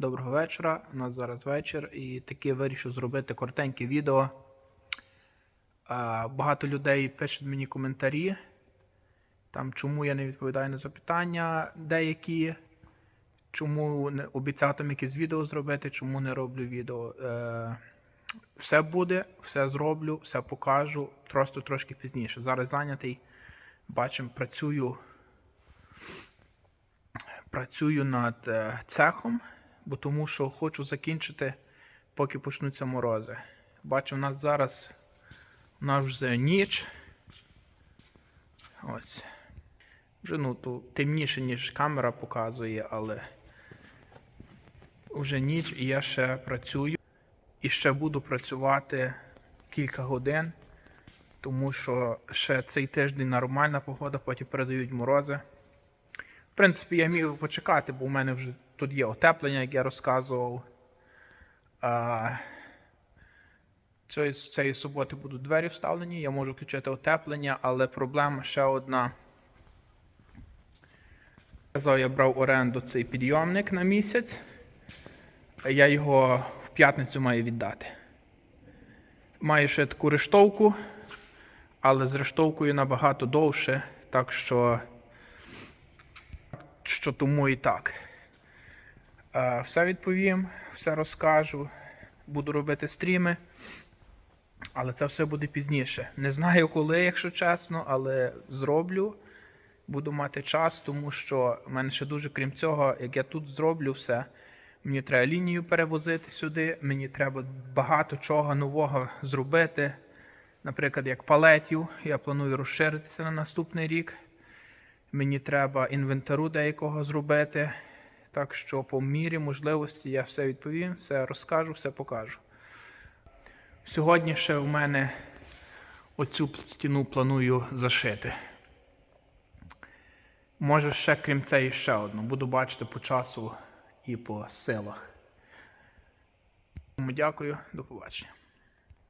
Доброго вечора. У нас зараз вечір і таки вирішив зробити коротеньке відео. Багато людей пишуть мені коментарі, там, чому я не відповідаю на запитання деякі, чому не обіцяв там якесь відео зробити, чому не роблю відео. Е, все буде, все зроблю, все покажу, просто трошки пізніше. Зараз зайнятий. Бачимо, працюю працюю над е, цехом, бо тому що хочу закінчити, поки почнуться морози. Бачу, у нас зараз у нас вже ніч. Ось. Вже ну, то темніше, ніж камера показує, але вже ніч і я ще працюю. І ще буду працювати кілька годин, тому що ще цей тиждень нормальна погода, потім передають морози. В принципі, я міг почекати, бо у мене вже тут є отеплення, як я розказував. Цієї, цієї суботи будуть двері вставлені, я можу включити отеплення, але проблема ще одна. Казав, я брав оренду цей підйомник на місяць. Я його в п'ятницю маю віддати. Маю ще таку рештовку, але з рештовкою набагато довше, так що що тому і так. Е, Все відповім, все розкажу. Буду робити стріми, але це все буде пізніше. Не знаю коли, якщо чесно, але зроблю. Буду мати час, тому що в мене ще дуже крім цього, як я тут зроблю все, мені треба лінію перевозити сюди, мені треба багато чого нового зробити. Наприклад, як палетів, я планую розширитися на наступний рік. Мені треба інвентару деякого зробити. Так що, по мірі можливості, я все відповім, все розкажу, все покажу. Сьогодні ще у мене оцю стіну планую зашити. Може, ще крім цієї ще одну. Буду бачити по часу і по силах. Тому дякую, до побачення.